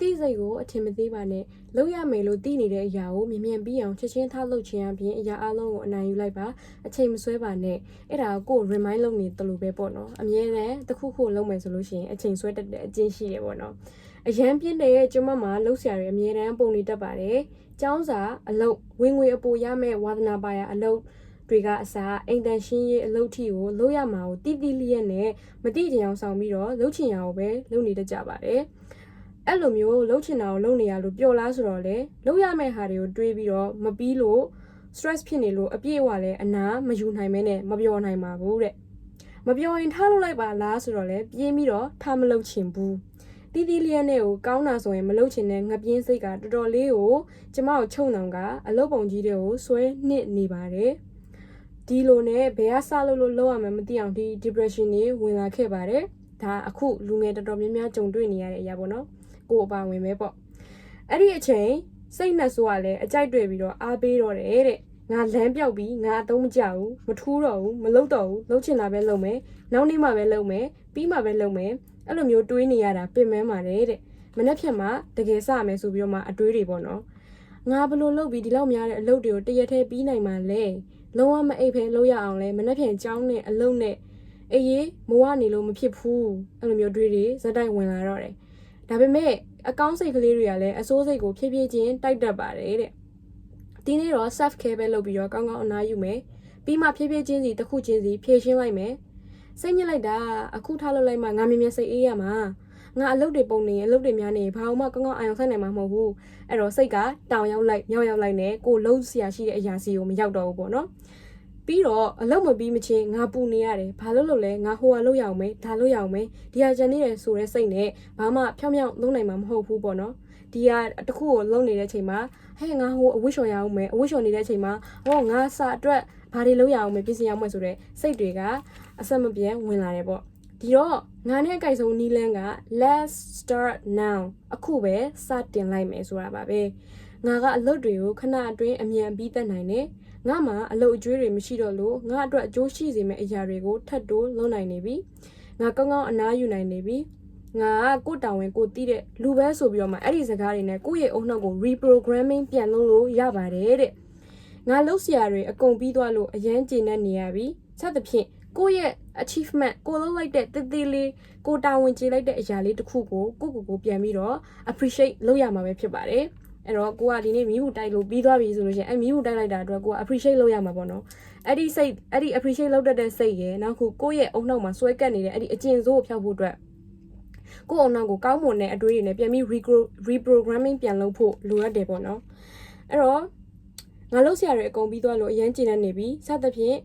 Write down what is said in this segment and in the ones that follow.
တိစိတ်ကိုအထင်မသေးပါနဲ့လုပ်ရမယ်လို့သိနေတဲ့အရာကိုမြင်မြန်ပြီးအောင်ချက်ချင်းထားလုပ်ခြင်းအပြင်အရာအလုံးကိုအနိုင်ယူလိုက်ပါအချိန်မဆွဲပါနဲ့အဲ့ဒါကို remind လုပ်နေတယ်လို့ပဲပေါ့နော်အမြဲတမ်းတစ်ခုခုလုပ်မယ်ဆိုလို့ရှိရင်အချိန်ဆွဲတတ်တဲ့အကျင့်ရှိတယ်ပေါ့နော်အရန်ပြင်းတဲ့ကျွန်မမှာလှုပ်ရှားရအမြဲတမ်းပုံနေတတ်ပါတယ်ကျောင်းစာအလုပ်ဝင်ငွေအပိုရမဲ့ဝါသနာပါရအလုပ်တွေကအစားအိမ်တန်ရှင်းရေးအလုပ်ထီကိုလုပ်ရမှာကိုတိတိလျက်နဲ့မတိကြအောင်ဆောင်ပြီးတော့လုပ်ချင်ရအောင်ပဲလုပ်နေတတ်ကြပါတယ် အဲ့လိုမျိုးလှုပ်ချင်တာကိုလုပ်နေရလို့ပျော်လားဆိုတော့လေလုပ်ရမယ့်ဟာတွေကိုတွေးပြီးတော့မပြီးလို့ stress ဖြစ်နေလို့အပြည့်အဝလဲအနာမယူနိုင်မဲနဲ့မပျော်နိုင်ပါဘူးတဲ့မပျော်ရင်ထားလို့လိုက်ပါလားဆိုတော့လေပြင်းပြီးတော့ထားမလုပ်ချင်ဘူးတီးတီးလျက်နဲ့ကိုကောင်းတာဆိုရင်မလုပ်ချင်တဲ့ငပြင်းစိတ်ကတော်တော်လေးကိုကျမကိုချုံနောင်ကအလုပ်ပုံကြီးတွေကိုဆွဲနှစ်နေပါတယ်ဒီလိုနဲ့ဘယ်ကစလို့လို့လောက်ရမှန်းမသိအောင်ဒီ depression တွေဝင်လာခဲ့ပါတယ်ဒါအခုလူငယ်တော်တော်များများကြုံတွေ့နေရတဲ့အရာပေါ့နော် ကိုယ်အပါဝင်ပဲပေါ့အဲ့ဒီအချိန်စိတ်နဲ့ဆိုကလည်းအကြိုက်တွေ့ပြီးတော့အားပေးတော့တယ်တဲ့ငါလမ်းပြောက်ပြီးငါအသုံးမကျဘူးမထူးတော့ဘူးမလုပ်တော့ဘူးလုပ်ချင်တာပဲလုပ်မယ်နောက်နေ့မှပဲလုပ်မယ်ပြီးမှပဲလုပ်မယ်အဲ့လိုမျိုးတွေးနေရတာပင်ပန်းပါတယ်တဲ့မနှက်ဖြတ်မှတကယ်စမယ်ဆိုပြီးတော့မှအတွေးတွေပေါ့နော်ငါဘလို့လုပ်ပြီးဒီလောက်များတဲ့အလုပ်တွေကိုတရက်တည်းပြီးနိုင်မှလဲလုံးဝမအိပ်ဖဲလုပ်ရအောင်လဲမနှက်ဖြန်ကြောင်းနဲ့အလုပ်နဲ့အေးရေးမဝနေလို့မဖြစ်ဘူးအဲ့လိုမျိုးတွေးတွေဇက်တိုက်ဝင်လာတော့တယ် ဒါပေမဲ့အကောင့်စိတ်ကလေးတွေကလည်းအစိုးစိတ်ကိုဖြည်းဖြည်းချင်းတိုက်တက်ပါတယ်တဲ့ဒီနေ့တော့ self care ပဲလုပ်ပြီးတော့ကောင်းကောင်းအနားယူမယ်ပြီးမှဖြည်းဖြည်းချင်းစီတစ်ခုချင်းစီဖြည့်ရှင်းလိုက်မယ်စိတ်ညစ်လိုက်တာအခုထားလို့လိုက်မှငါမြင်မြင်စိတ်အေးရမှာငါအလုပ်တွေပုံနေအလုပ်တွေများနေဘာမှကောင်းကောင်းအာရုံစိုက်နိုင်မှာမဟုတ်ဘူးအဲ့တော့စိတ်ကတောင်ရောက်လိုက်မြောက်ရောက်လိုက်နဲ့ကိုလုံးဆရာရှိတဲ့အရာစီကိုမရောက်တော့ဘူးပေါ့နော် ပြီးတော့အလုပ်မပြီးမချင်းငါပူနေရတယ်ဘာလို့လို့လဲငါဟိုဟာလုပ်ရအောင်မယ်ဒါလုပ်ရအောင်မယ်ဒီဟာကြံနေတယ်ဆိုတဲ့စိတ်နဲ့ဘာမှဖြောင်းဖြောင်းလုပ်နိုင်မှာမဟုတ်ဘူးပေါ့နော်ဒီဟာတခုကိုလုပ်နေတဲ့အချိန်မှာဟဲ့ငါဟိုအဝိရှော်ရအောင်မယ်အဝိရှော်နေတဲ့အချိန်မှာဟောငါစာအတွက်ဘာတွေလုပ်ရအောင်မယ်ပြင်ဆင်ရအောင်မယ်ဆိုတဲ့စိတ်တွေကအဆက်မပြတ်ဝင်လာတယ်ပေါ့ဒီတော့ငါနဲ့အကြိုက်ဆုံးနီလန်းက let's start now အခုပဲစတင်လိုက်မယ်ဆိုတာပါပဲငါကအလုပ်တွေကိုခဏအတွင်းအမြန်ပြီးသက်နိုင်တယ် ငါမှအလုပ်အကျွေးတွေမရှိတော့လို့ငါအတွက်အကျိုးရှိစေမယ့်အရာတွေကိုထပ်တိုးလုပ်နိုင်နေပြီငါကောင်းကောင်းအနားယူနိုင်နေပြီငါကကိုတောင်ဝင်ကိုတီးတဲ့လူပဲဆိုပြီးတော့မှအဲ့ဒီစကားတွေနဲ့ကိုယ့်ရဲ့အုံနှောက်ကို reprogramming ပြန်လုပ်လို့ရပါတယ်တဲ့ငါလှုပ်ရှားတွေအကုန်ပြီးသွားလို့အရန်ကျေနပ်နေရပြီဆက်သဖြင့်ကိုယ့်ရဲ့ achievement ကိုလုပ်လိုက်တဲ့တေးသေးလေးကိုတာဝန်ကျေလိုက်တဲ့အရာလေးတစ်ခုကိုကိုကိုကိုပြန်ပြီးတော့ appreciate လုပ်ရမှာပဲဖြစ်ပါတယ် အဲ့တော့ကိုကဒီနေ့မီးဘူးတိုက်လို့ပြီးသွားပြီဆိုလို့ရှိရင်အဲ့မီးဘူးတိုက်လိုက်တာအတွက်ကိုက appreciate လုပ်ရမှာပေါ့နော်အဲ့ဒီစိတ်အဲ့ဒီ appreciate လုပ်တတ်တဲ့စိတ်ရယ်နောက်ခုကိုယ့်ရဲ့အုံနှောက်မှာစွဲကပ်နေတဲ့အဲ့ဒီအကျင့်စိုးကိုဖျောက်ဖို့အတွက်ကိုယ့်အုံနှောက်ကိုကောင်းမွန်တဲ့အတွေးတွေနဲ့ပြန်ပြီး reprogramming ပြန်လုပ်ဖို့လိုအပ်တယ်ပေါ့နော်အဲ့တော့ငါလုပ်ဆရာတွေအကုန်ပြီးသွားလို့အရန်ကျဉ်နေပြီစသဖြင့်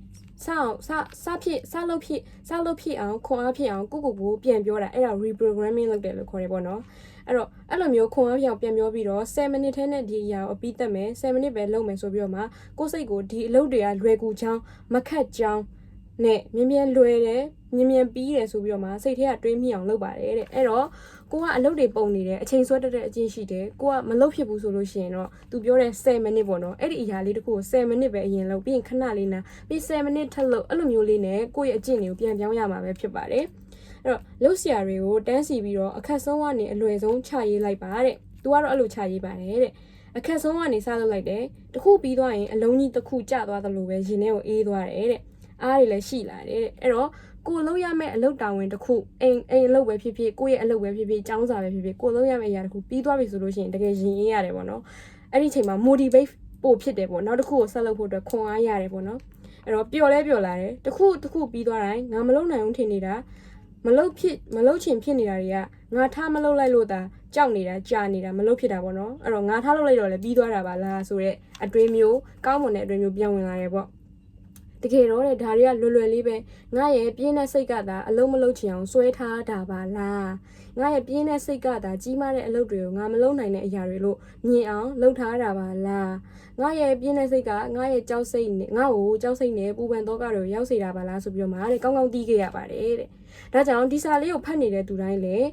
စအောင်စစဖြစ်စလုပ်ဖြစ်စလုပ်ဖြစ်အောင်ခွန်အားဖြစ်အောင်ကိုကိုကိုပြန်ပြောတာအဲ့ဒါ reprogramming လုပ်တယ်လို့ခေါ်တယ်ပေါ့နော် အဲ့တော့အဲ့လိုမျိုးခွန်အားပြောင်ပြန်ပြောပြီးတော့7မိနစ်ထဲနဲ့ဒီအရာကိုအပြီးသက်မယ်7မိနစ်ပဲလုပ်မယ်ဆိုပြီးတော့မှကိုယ်စိတ်ကိုဒီအလုပ်တွေကလွယ်ကူချောင်းမခက်ချောင်းနဲ့မြင်မြန်လွယ်တယ်မြင်မြန်ပြီးတယ်ဆိုပြီးတော့မှစိတ်ထဲကတွေးမိအောင်လုပ်ပါတယ်တဲ့အဲ့တော့ ကိုကအလုပ်တွေပုံနေတယ်အချိန်ဆွဲတတ်တဲ့အချင်းရှိတယ်ကိုကမလုပ်ဖြစ်ဘူးဆိုလို့ရှိရင်တော့သူပြောတဲ့7မိနစ်ပေါ့နော်အဲ့ဒီအရာလေးတခုကို7မိနစ်ပဲအရင်လုပ်ပြီးရင်ခဏလေးနာပြီး7မိနစ်ထပ်လုပ်အဲ့လိုမျိုးလေးနဲ့ကိုယ့်ရဲ့အကျင့်တွေကိုပြန်ပြောင်းရမှာပဲဖြစ်ပါတယ်အဲ့တော့လှုပ်ရှားတွေကိုတန်းစီပြီးတော့အခက်ဆုံးကနေအလွယ်ဆုံးချရေးလိုက်ပါတဲ့သူကတော့အဲ့လိုချရေးပါတယ်တဲ့အခက်ဆုံးကနေစလုပ်လိုက်တယ်တခုပြီးသွားရင်အလုံးကြီးတစ်ခုကျသွားသလိုပဲရင်ထဲကိုအေးသွားတယ်တဲ့အားတွေလည်းရှိလာတယ်တဲ့အဲ့တော့ ကိုလုပ်ရမယ့်အလုပ်တာဝန်တစ်ခုအိမ်အိမ်အလုပ်ပဲဖြစ်ဖြစ်ကိုယ့်ရဲ့အလုပ်ပဲဖြစ်ဖြစ်ចောင်းစာပဲဖြစ်ဖြစ်ကိုလုပ်ရမယ့်အရာတစ်ခုပြီးသွားပြီဆိုလို့ရှိရင်တကယ်ရင်အေးရတယ်ပေါ့နော်အဲ့ဒီအချိန်မှာ motivate ပို့ဖြစ်တယ်ပေါ့နောက်တစ်ခုကိုဆက်လုပ်ဖို့အတွက်ခွန်အားရတယ်ပေါ့နော်အဲ့တော့ပျော်လဲပျော်လာတယ်တစ်ခုတစ်ခုပြီးသွားတိုင်းငါမလုပ်နိုင်ဘူးထင်နေတာမလုပ်ဖြစ်မလုပ်ချင်ဖြစ်နေတာတွေကငါထားမလုပ်လိုက်လို့သာကြောက်နေတာကြာနေတာမလုပ်ဖြစ်တာပေါ့နော်အဲ့တော့ငါထားလုပ်လိုက်တော့လည်းပြီးသွားတာပါလားဆိုတော့အတွေးမျိုးကောင်းမွန်တဲ့အတွေးမျိုးပြန်ဝင်လာတယ်ပေါ့ တကယ်တော့တဲ့ဒါတွေကလွယ်လွယ်လေးပဲငါရဲ့ပြင်းတဲ့စိတ်ကသာအလုံးမလုံးချင်အောင်စွဲထားတာပါလားငါရဲ့ပြင်းတဲ့စိတ်ကသာကြီးမားတဲ့အလုပ်တွေကိုငါမလုံးနိုင်တဲ့အရာတွေလို့မြင်အောင်လုပ်ထားတာပါလားငါရဲ့ပြင်းတဲ့စိတ်ကငါရဲ့ကြောက်စိတ်နဲ့ငါ့ကိုကြောက်စိတ်နဲ့ပူပန်တော့ကတွေရောက်စေတာပါလားဆိုပြီးတော့မှတဲ့ကောင်းကောင်းတီးခဲ့ရပါတယ်တဲ့ဒါကြောင့်ဒီစာလေးကိုဖတ်နေတဲ့သူတိုင်းလည်း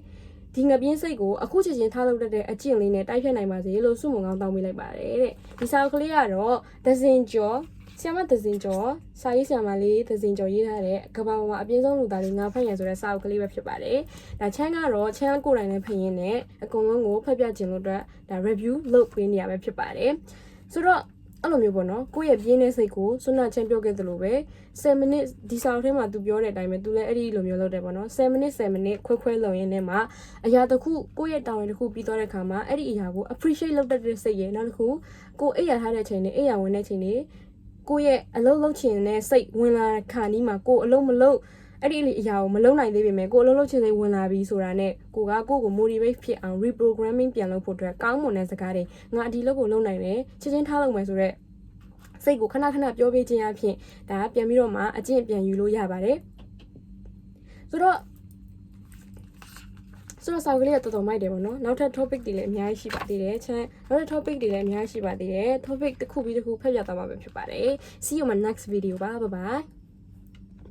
ဒီငပြင်းစိတ်ကိုအခုချက်ချင်းထားလုပ်တတ်တဲ့အကျင့်လေးနဲ့တိုက်ဖြတ်နိုင်ပါစေလို့ဆုမွန်ကောင်းတောင်းပေးလိုက်ပါတယ်တဲ့ဒီစာအုပ်ကလေးကတော့ဒဇင်ကျော် ဆီယမသဇင်ကျော်စာရေးဆီယမလေးသဇင်ကျော်ရေးထားတဲ့ကဘာပေါ်မှာအပြင်းဆုံးလူသားလေးငါဖတ်ရန်ဆိုတဲ့စာအုပ်ကလေးပဲဖြစ်ပါတယ်ဒါချမ်းကတော့ချမ်းကိုယ်တိုင်နဲ့ဖတ်ရင်းနဲ့အကုန်လုံးကိုဖတ်ပြခြင်းလို့အတွက်ဒါ review လုပ်ပေးနေရပဲဖြစ်ပါတယ်ဆိုတော့အဲ့လိုမျိုးပေါ့နော်ကိုယ့်ရဲ့ပြင်းတဲ့စိတ်ကိုဆွနာချမ်းပြောခဲ့သလိုပဲ7 minute ဒီစာအုပ်ထဲမှာသူပြောတဲ့အတိုင်းပဲသူလည်းအဲ့ဒီလိုမျိုးလုပ်တယ်ပေါ့နော်7 minute 7 minute ခွဲခွဲလုံရင်းနဲ့မှာအရာတစ်ခုကိုယ့်ရဲ့တာဝန်တစ်ခုပြီးသွားတဲ့ခါမှာအဲ့ဒီအရာကို appreciate လုပ်တတ်တဲ့စိတ်ရဲ့နောက်တစ်ခုကိုယ်အိပ်ရထားတဲ့ချိန်နဲ့အိပ်ရဝင်တဲ့ချိန်နဲ့ ကိုယ့်ရဲ့အလုံးလုံးချင်တဲ့စိတ်ဝင်လာခါနီးမှာကိုယ်အလုံးမလုံးအဲ့ဒီအရာကိုမလုံးနိုင်သေးပေမဲ့ကိုယ်အလုံးလုံးချင်စိတ်ဝင်လာပြီဆိုတာနဲ့ကိုကကိုယ့်ကို motivate ဖြစ်အောင် reprogramming ပြန်လုပ်ဖို့အတွက်ကောင်းမွန်တဲ့စကားတွေငါဒီလုပ်ကိုလုံးနိုင်တယ်ချက်ချင်းထားလုပ်မယ်ဆိုတော့စိတ်ကိုခဏခဏပြောပေးခြင်းအဖြစ်ဒါကပြန်ပြီးတော့မှအကျင့်ပြန်ယူလို့ရပါတယ်ဆိုတော့ ဆိုတော့စာကလေးကတော်တော်မိုက်တယ်ပေါ့နော်နောက်ထပ် topic တွေလည်းအများကြီးရှိပါသေးတယ်ချမ်းနောက်ထပ် topic တွေလည်းအများကြီးရှိပါသေးတယ် topic တစ်ခုပြီးတစ်ခုဖတ်ပြသွားမှာပဲဖြစ်ပါတယ် see you on my next video ပါ bye bye